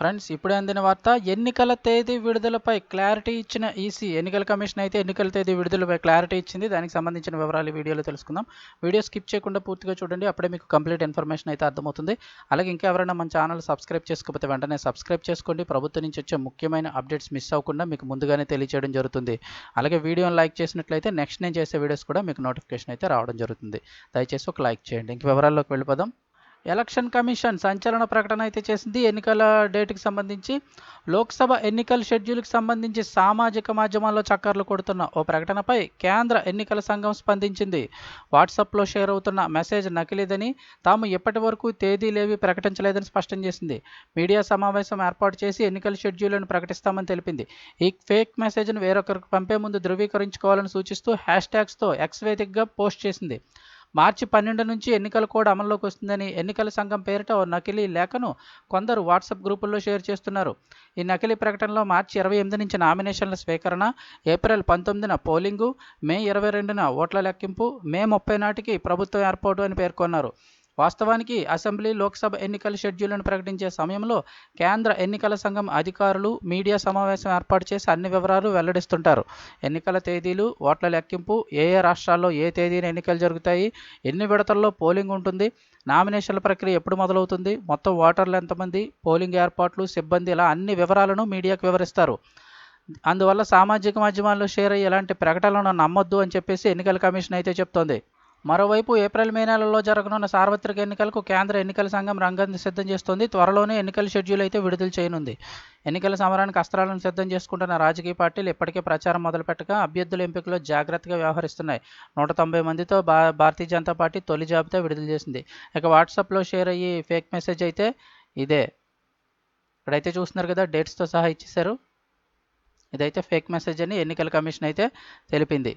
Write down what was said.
Friends ఇప్పుడే అందిన వార్త ఎన్నికల తేదీ విడుదలపై క్లారిటీ ఇచ్చిన ఈసీ ఎన్నికల కమిషన్ అయితే ఎన్నికల తేదీ విడుదలపై క్లారిటీ ఇచ్చింది. దానికి సంబంధించిన వివరాలు వీడియోలో తెలుసుకుందాం. వీడియో స్కిప్ చేయకుండా పూర్తిగా చూడండి అప్పుడే మీకు కంప్లీట్ ఇన్ఫర్మేషన్ అయితే అర్థమవుతుంది. అలాగే ఇంకా ఎవరైనా మన ఛానల్ సబ్స్క్రైబ్ చేసుకోకపోతే వెంటనే సబ్స్క్రైబ్ చేసుకోండి. ప్రభుత్వం నుంచి వచ్చే ముఖ్యమైన అప్డేట్స్ మిస్ అవ్వకుండా మీకు ముందుగానే తెలియజేయడం జరుగుతుంది. అలాగే వీడియోని లైక్ చేసినట్లయితే నెక్స్ట్ నేను చేసే వీడియోస్ కూడా మీకు నోటిఫికేషన్ అయితే రావడం జరుగుతుంది. దయచేసి ఒక లైక్ చేయండి. ఇంక వివరాల్లోకి వెళ్ళిపోదాం. ఎలక్షన్ కమిషన్ సంచలన ప్రకటన అయితే చేసింది. ఎన్నికల డేట్కి సంబంధించి లోక్సభ ఎన్నికల షెడ్యూల్కి సంబంధించి సామాజిక మాధ్యమాల్లో చక్కర్లు కొడుతున్న ఓ ప్రకటనపై కేంద్ర ఎన్నికల సంఘం స్పందించింది. వాట్సాప్లో షేర్ అవుతున్న మెసేజ్ నకిలీదని తాము ఇప్పటి వరకు తేదీలేవి ప్రకటించలేదని స్పష్టం చేసింది. మీడియా సమావేశం ఏర్పాటు చేసి ఎన్నికల షెడ్యూల్ను ప్రకటిస్తామని తెలిపింది. ఈ ఫేక్ మెసేజ్ను వేరొకరికి పంపే ముందు ధృవీకరించుకోవాలని సూచిస్తూ హ్యాష్ ట్యాగ్స్తో ఎక్స్ వేదికగా పోస్ట్ చేసింది. మార్చి పన్నెండు నుంచి ఎన్నికల కోడ్ అమల్లోకి వస్తుందని ఎన్నికల సంఘం పేరిట ఓ నకిలీ లేఖను కొందరు వాట్సాప్ గ్రూపుల్లో షేర్ చేస్తున్నారు. ఈ నకిలీ ప్రకటనలో మార్చి ఇరవై ఎనిమిది నుంచి నామినేషన్ల స్వీకరణ ఏప్రిల్ పంతొమ్మిదిన పోలింగు మే ఇరవై రెండున ఓట్ల లెక్కింపు మే ముప్పై నాటికి ప్రభుత్వం ఏర్పాటు అని పేర్కొన్నారు. వాస్తవానికి అసెంబ్లీ లోక్సభ ఎన్నికల షెడ్యూల్ను ప్రకటించే సమయంలో కేంద్ర ఎన్నికల సంఘం అధికారులు మీడియా సమావేశం ఏర్పాటు చేసి అన్ని వివరాలు వెల్లడిస్తుంటారు. ఎన్నికల తేదీలు ఓట్ల లెక్కింపు ఏ ఏ రాష్ట్రాల్లో ఏ తేదీన ఎన్నికలు జరుగుతాయి ఎన్ని విడతల్లో పోలింగ్ ఉంటుంది నామినేషన్ల ప్రక్రియ ఎప్పుడు మొదలవుతుంది మొత్తం ఓటర్లు ఎంతమంది పోలింగ్ ఏర్పాట్లు సిబ్బంది ఇలా అన్ని వివరాలను మీడియాకు వివరిస్తారు. అందువల్ల సామాజిక మాధ్యమాల్లో షేర్ అయ్యే ఇలాంటి ప్రకటనలను నమ్మొద్దు అని చెప్పేసి ఎన్నికల కమిషన్ అయితే చెప్తోంది. మరోవైపు ఏప్రిల్ మే నెలలో జరగనున్న సార్వత్రిక ఎన్నికలకు కేంద్ర ఎన్నికల సంఘం రంగాన్ని సిద్ధం చేస్తోంది. త్వరలోనే ఎన్నికల షెడ్యూల్ అయితే విడుదల చేయనుంది. ఎన్నికల సమరానికి అస్త్రాలను సిద్ధం చేసుకుంటున్న రాజకీయ పార్టీలు ఇప్పటికే ప్రచారం మొదలుపెట్టగా అభ్యర్థుల ఎంపికలో జాగ్రత్తగా వ్యవహరిస్తున్నాయి. నూట తొంభై మందితో భా భారతీయ జనతా పార్టీ తొలి జాబితా విడుదల చేసింది. ఇక వాట్సాప్లో షేర్ అయ్యి ఫేక్ మెసేజ్ అయితే ఇదే. ఇక్కడైతే చూస్తున్నారు కదా డేట్స్తో సహా ఇచ్చేశారు. ఇదైతే ఫేక్ మెసేజ్ అని ఎన్నికల కమిషన్ అయితే తెలిపింది.